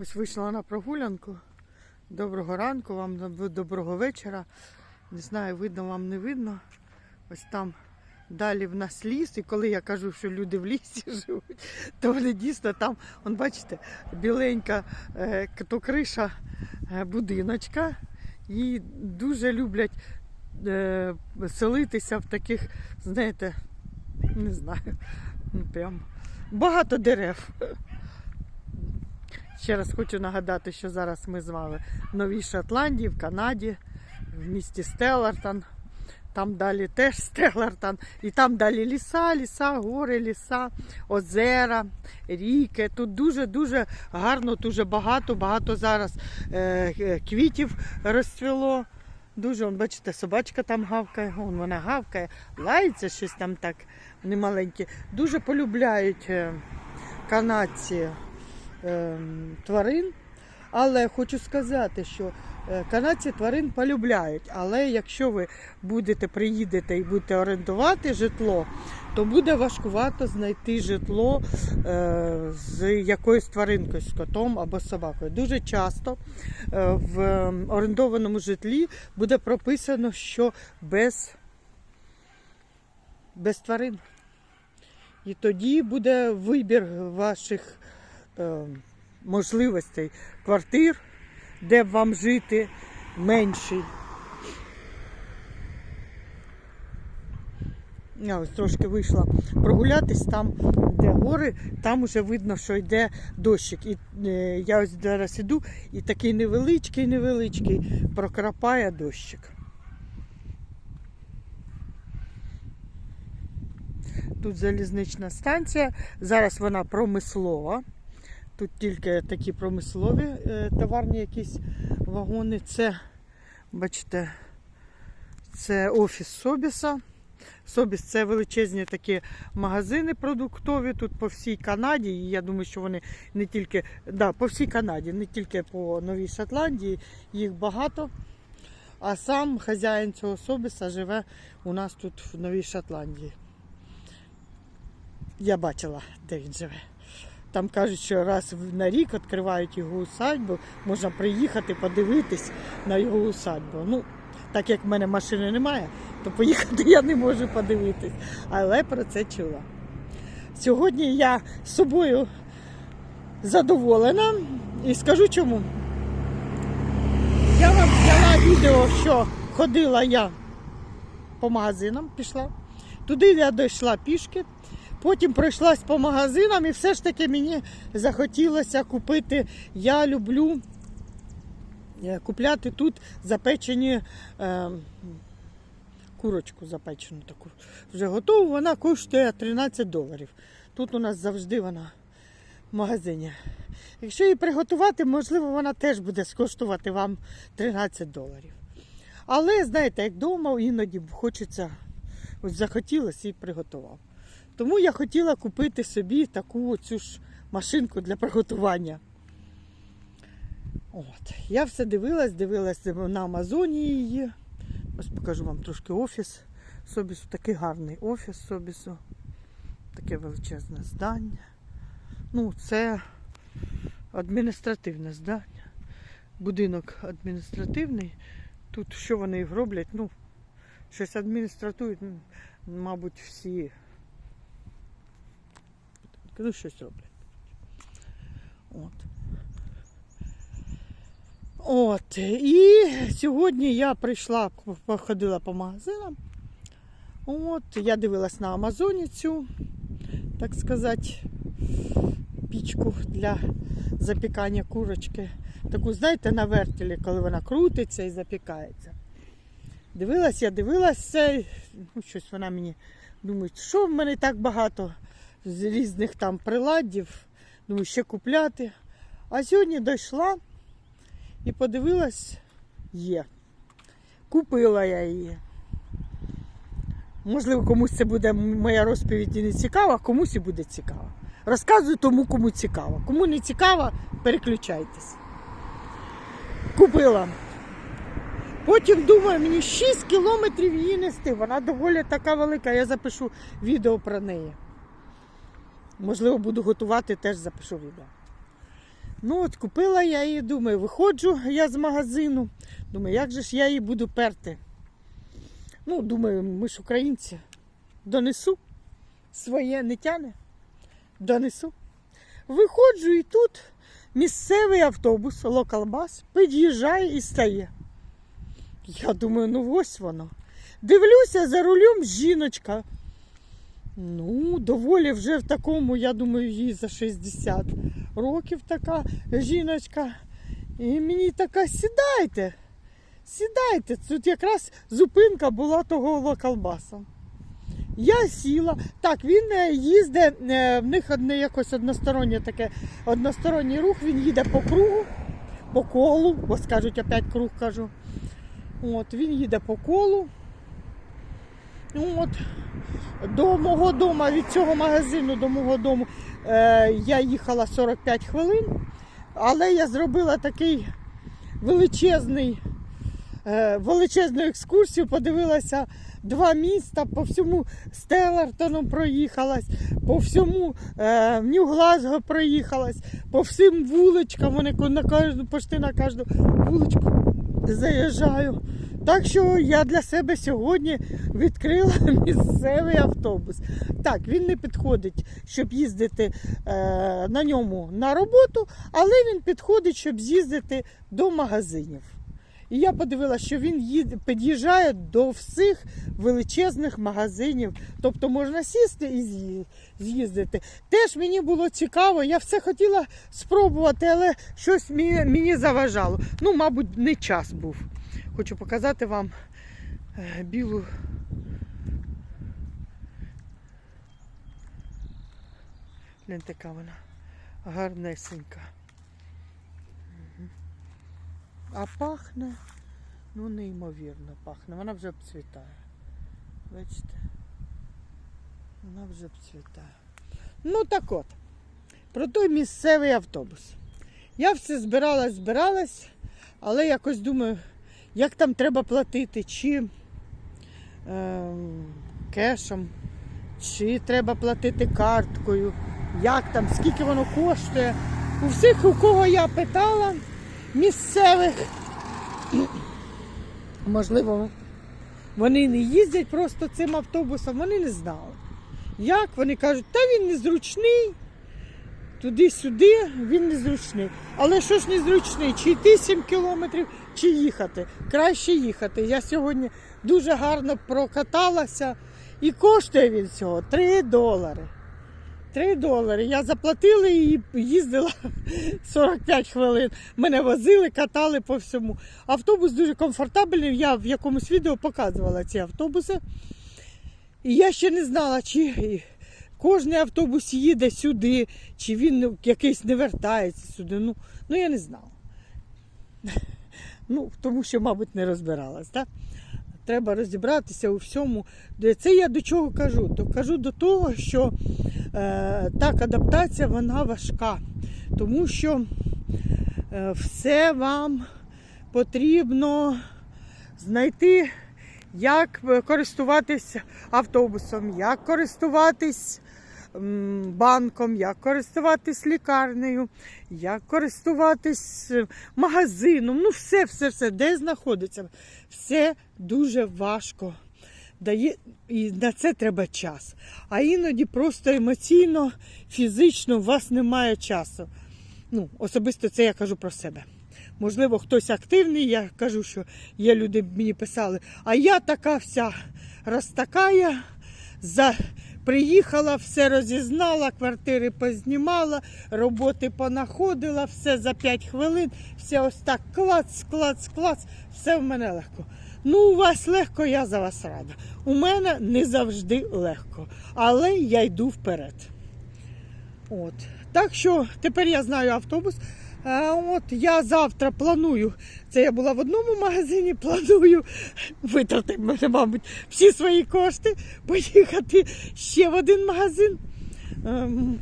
Ось вийшла на прогулянку. Доброго ранку, вам доброго вечора. Не знаю, видно вам не видно. Ось там далі в нас ліс. І коли я кажу, що люди в лісі живуть, то вони дійсно там, он, бачите, біленька е, то криша е, будиночка. І дуже люблять е, селитися в таких, знаєте, не знаю, ну, прям багато дерев. Ще раз хочу нагадати, що зараз ми з вами в Новій Шотландії, в Канаді, в місті Стеллартон. Там далі теж Стеллартон. І там далі ліса, ліса, гори, ліса, озера, ріки. Тут дуже-дуже гарно, дуже багато, багато зараз е, е, квітів розцвіло. Дуже, он, бачите, собачка там гавкає, вон вона гавкає, лається щось там так, вони маленькі. Дуже полюбляють е, канадці тварин. Але хочу сказати, що е, канадці тварин полюбляють. Але якщо ви будете приїдете і будете орендувати житло, то буде важкувато знайти житло е, з якоюсь тваринкою, з котом або собакою. Дуже часто е, в орендованому житлі буде прописано, що без, без тварин. І тоді буде вибір ваших можливостей квартир, де б вам жити менший. Я ось трошки вийшла прогулятись там, де гори, там вже видно, що йде дощик. І е, я ось зараз іду, і такий невеличкий, невеличкий прокрапає дощик. Тут залізнична станція, зараз вона промислова. Тут тільки такі промислові е, товарні якісь вагони. Це, бачите, це офіс Собіса. Собіс це величезні такі магазини продуктові тут по всій Канаді. І я думаю, що вони не тільки да, по всій Канаді, не тільки по Новій Шотландії, їх багато. А сам хазяїн цього Собіса живе у нас тут в Новій Шотландії. Я бачила, де він живе. Там кажуть, що раз на рік відкривають його усадьбу, можна приїхати, подивитись на його усадьбу. Ну, так як в мене машини немає, то поїхати я не можу подивитись. Але про це чула. Сьогодні я з собою задоволена і скажу чому. Я вам зняла відео, що ходила я по магазинам, пішла. Туди я дійшла пішки. Потім пройшлась по магазинам і все ж таки мені захотілося купити. Я люблю е, купляти тут запечені е, курочку запечену таку. Вже готову, вона коштує 13 доларів. Тут у нас завжди вона в магазині. Якщо її приготувати, можливо, вона теж буде скоштувати вам 13 доларів. Але, знаєте, як вдома іноді хочеться, ось захотілося і приготував. Тому я хотіла купити собі таку цю ж машинку для приготування. От. Я все дивилась, дивилась на Амазоні її. Ось покажу вам трошки офіс Собісу. Такий гарний офіс Собісу. Таке величезне здання. Ну, це адміністративне здання. Будинок адміністративний. Тут що вони роблять? Ну, щось адміністратують, мабуть, всі ну, щось роблять. От. От. І сьогодні я прийшла, походила по магазинам. От, я дивилась на Амазоні цю, так сказати, пічку для запікання курочки. Таку, знаєте, на вертелі, коли вона крутиться і запікається. Дивилась, я дивилася, ну, щось вона мені думає, що в мене так багато з різних там приладів, думаю, ще купляти. А сьогодні дійшла і подивилась, є. Купила я її. Можливо, комусь це буде моя розповідь і не цікава, комусь і буде цікава. Розказую тому, кому цікаво. Кому не цікаво, переключайтесь. Купила. Потім думаю, мені 6 кілометрів її нести. Вона доволі така велика. Я запишу відео про неї. Можливо, буду готувати, теж запишу відео. Ну от купила я її, думаю, виходжу я з магазину. Думаю, як же ж я її буду перти? Ну, думаю, ми ж українці. Донесу. Своє не тяне. Донесу. Виходжу і тут місцевий автобус, локалбас, під'їжджає і стає. Я думаю, ну ось воно. Дивлюся за рулем жіночка. Ну, доволі вже в такому, я думаю, їй за 60 років така жіночка. І мені така, сідайте, сідайте. Тут якраз зупинка була того локалбаса. Я сіла. Так, він е, їздить, е, в них одне якось одностороннє таке, односторонній рух, він їде по кругу, по колу, бо скажуть, опять круг кажу. От, він їде по колу. От, до мого дому, від цього магазину до мого дому е, я їхала 45 хвилин, але я зробила такий величезний, е, величезну екскурсію, подивилася два міста, по всьому Стеллартону проїхалась, по всьому е, Нью-Глазго проїхалась, по всім вуличкам, вони на кожну, почти на кожну вуличку заїжджаю. Так що я для себе сьогодні відкрила місцевий автобус. Так, він не підходить, щоб їздити е, на ньому на роботу, але він підходить, щоб з'їздити до магазинів. І я подивилася, що він їде, під'їжджає до всіх величезних магазинів. Тобто можна сісти і з'їздити. Теж мені було цікаво, я все хотіла спробувати, але щось мені заважало. Ну, мабуть, не час був. Хочу показати вам е, білу. Гляньте, така вона гарнесенька. А пахне, ну неймовірно пахне. Вона вже обцвітає. Бачите? Вона вже обцвітає. Ну так от, про той місцевий автобус. Я все збиралась, збиралась, але якось думаю, як там треба платити, чи е, кешем, чи треба платити карткою, як там, скільки воно коштує. У всіх, у кого я питала, місцевих, можливо, вони не їздять просто цим автобусом, вони не знали. Як вони кажуть, та він незручний, туди-сюди він незручний. Але що ж незручний? Чи йти 7 кілометрів, чи їхати? Краще їхати. Я сьогодні дуже гарно прокаталася і коштує він всього 3 долари. 3 долари. Я заплатила і їздила 45 хвилин. Мене возили, катали по всьому. Автобус дуже комфортабельний. Я в якомусь відео показувала ці автобуси. І я ще не знала, чи кожен автобус їде сюди, чи він якийсь не вертається сюди. Ну, ну я не знала. Ну, тому що, мабуть, не розбиралась. Так? Треба розібратися у всьому. Це я до чого кажу? То кажу до того, що е, так, адаптація вона важка, тому що е, все вам потрібно знайти, як користуватись автобусом, як користуватись банком, як користуватись лікарнею, як користуватись е, магазином. Ну, все, все, все, де знаходиться. Все дуже важко. Дає, і на це треба час. А іноді просто емоційно, фізично у вас немає часу. Ну, особисто це я кажу про себе. Можливо, хтось активний, я кажу, що є люди мені писали, а я така вся розтакая, за... приїхала, все розізнала, квартири познімала, роботи понаходила, все за 5 хвилин, все ось так клац, клац, клац, все в мене легко. Ну, у вас легко, я за вас рада. У мене не завжди легко, але я йду вперед. От. Так що тепер я знаю автобус. От я завтра планую. Це я була в одному магазині, планую витратити, мабуть, всі свої кошти, поїхати ще в один магазин. Ем,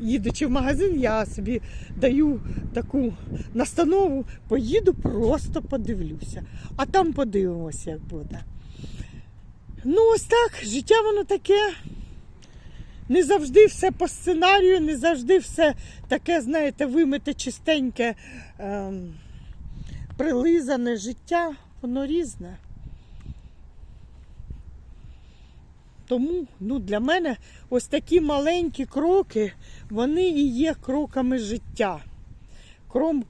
Їдучи в магазин, я собі даю таку настанову, поїду, просто подивлюся. А там подивимося, як буде. Ну, ось так, життя воно таке не завжди все по сценарію, не завжди все таке, знаєте, вимите чистеньке, ем, прилизане життя, воно різне. Тому ну, для мене ось такі маленькі кроки, вони і є кроками життя,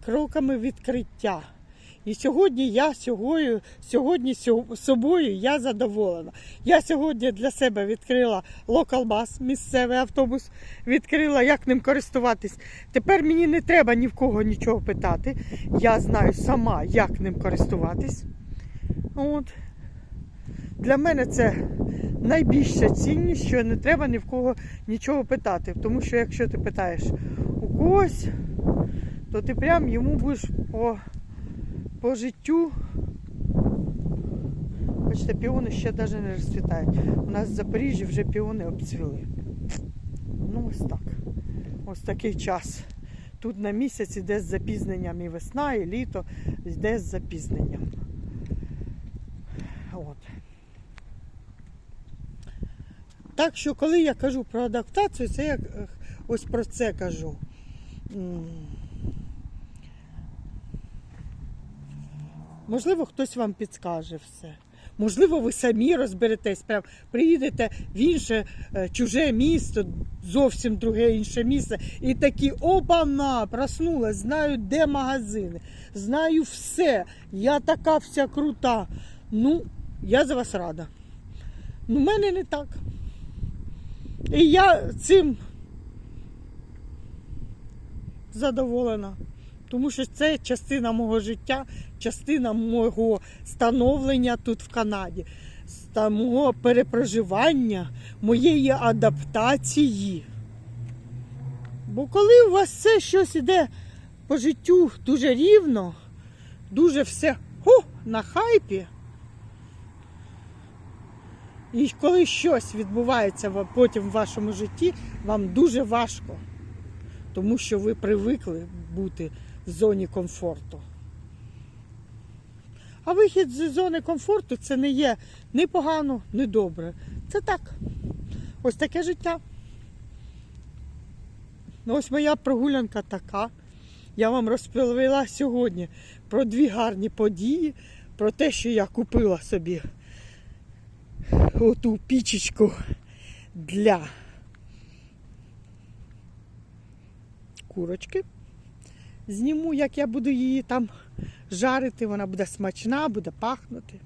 кроками відкриття. І сьогодні я сьогодні, сьогодні собою я задоволена. Я сьогодні для себе відкрила локалбас, місцевий автобус, відкрила, як ним користуватись. Тепер мені не треба ні в кого нічого питати. Я знаю сама, як ним користуватись. От. Для мене це найбільша цінність, що не треба ні в кого нічого питати. Тому що якщо ти питаєш у когось, то ти прям йому будеш по, по життю. Бачите, піони ще навіть не розцвітають. У нас в Запоріжжі вже піони обцвіли. Ну, ось так. Ось такий час. Тут на місяць іде з запізненням і весна, і літо йде з запізненням. От. Так що, коли я кажу про адаптацію, це я е, ось про це кажу. Можливо, хтось вам підскаже все. Можливо, ви самі розберетесь, прям приїдете в інше е, чуже місто, зовсім друге інше місце, і такі опана, проснулась, знаю, де магазини, знаю все. Я така вся крута. Ну, я за вас рада. Ну, в мене не так. І я цим задоволена. Тому що це частина мого життя, частина мого становлення тут в Канаді, мого перепроживання, моєї адаптації. Бо коли у вас все щось іде по життю дуже рівно, дуже все ху, на хайпі, і коли щось відбувається потім в вашому житті, вам дуже важко, тому що ви привикли бути в зоні комфорту. А вихід з зони комфорту це не є ні погано, ні добре. Це так. Ось таке життя. Ну, ось моя прогулянка така. Я вам розповіла сьогодні про дві гарні події, про те, що я купила собі оту пічечку для курочки. Зніму, як я буду її там жарити, вона буде смачна, буде пахнути.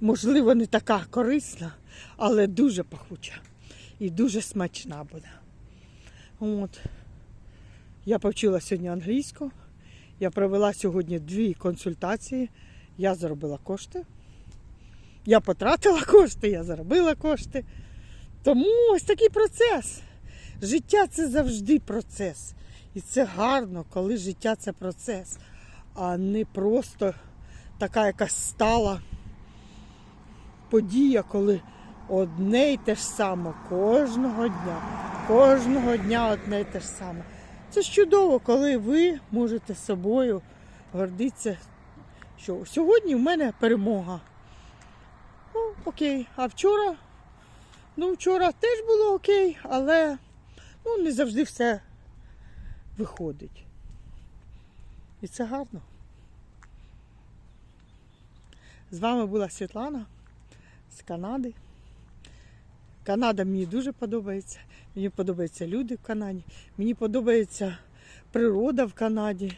Можливо, не така корисна, але дуже пахуча і дуже смачна буде. От. Я повчила сьогодні англійську. Я провела сьогодні дві консультації. Я заробила кошти. Я потратила кошти, я заробила кошти. Тому ось такий процес. Життя це завжди процес. І це гарно, коли життя це процес, а не просто така якась стала подія, коли одне й те ж саме кожного дня. Кожного дня одне й те ж саме. Це ж чудово, коли ви можете собою гордитися, що сьогодні в мене перемога. Ну, окей. А вчора? Ну, вчора теж було окей, але ну, не завжди все виходить. І це гарно. З вами була Світлана з Канади. Канада мені дуже подобається. Мені подобаються люди в Канаді. Мені подобається природа в Канаді.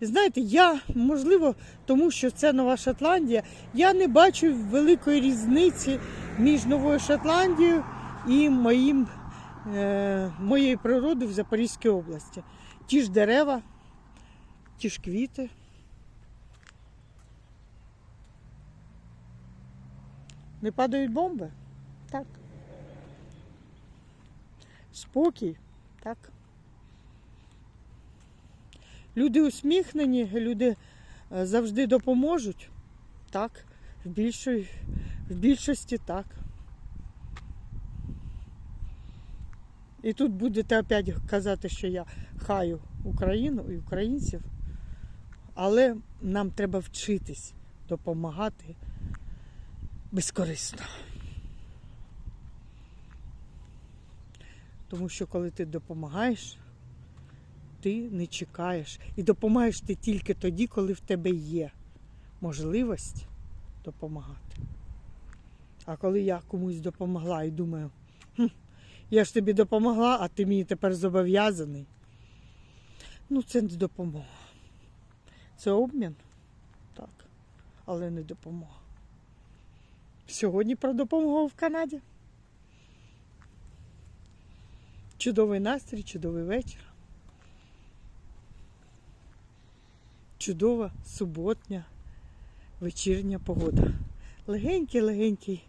І знаєте, я, можливо, тому що це Нова Шотландія, я не бачу великої різниці між Новою Шотландією і моїм, е, моєю природою в Запорізькій області. Ті ж дерева, ті ж квіти. Не падають бомби? Так. Спокій, так. Люди усміхнені, люди е, завжди допоможуть. Так, в, більшої, в більшості так. І тут будете опять казати, що я хаю Україну і українців. Але нам треба вчитись допомагати безкорисно. Тому що коли ти допомагаєш, ти не чекаєш. І допомагаєш ти тільки тоді, коли в тебе є можливість допомагати. А коли я комусь допомогла і думаю, я ж тобі допомогла, а ти мені тепер зобов'язаний. Ну, це не допомога. Це обмін, так, але не допомога. Сьогодні про допомогу в Канаді. Чудовий настрій, чудовий вечір. Чудова суботня, вечірня погода. Легенький-легенький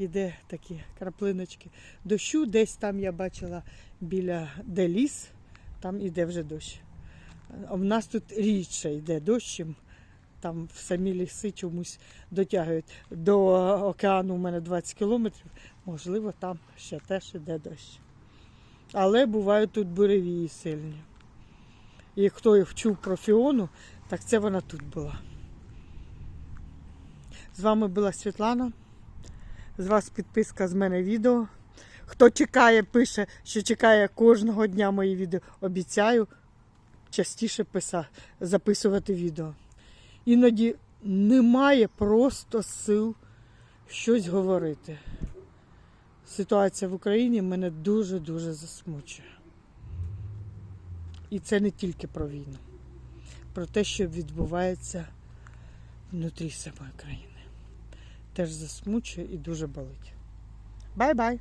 іде такі краплиночки. Дощу десь там я бачила біля де ліс, там іде вже дощ. В нас тут рідше йде дощ, там в самі ліси чомусь дотягують. До океану у мене 20 кілометрів, можливо, там ще теж іде дощ. Але бувають тут буревії сильні. І хто їх чув про Фіону, так це вона тут була. З вами була Світлана. З вас підписка з мене відео. Хто чекає, пише, що чекає кожного дня мої відео, обіцяю частіше писа, записувати відео. Іноді немає просто сил щось говорити. Ситуація в Україні мене дуже-дуже засмучує. І це не тільки про війну, про те, що відбувається внутрі самої країни. Теж засмучує і дуже болить. Бай-бай!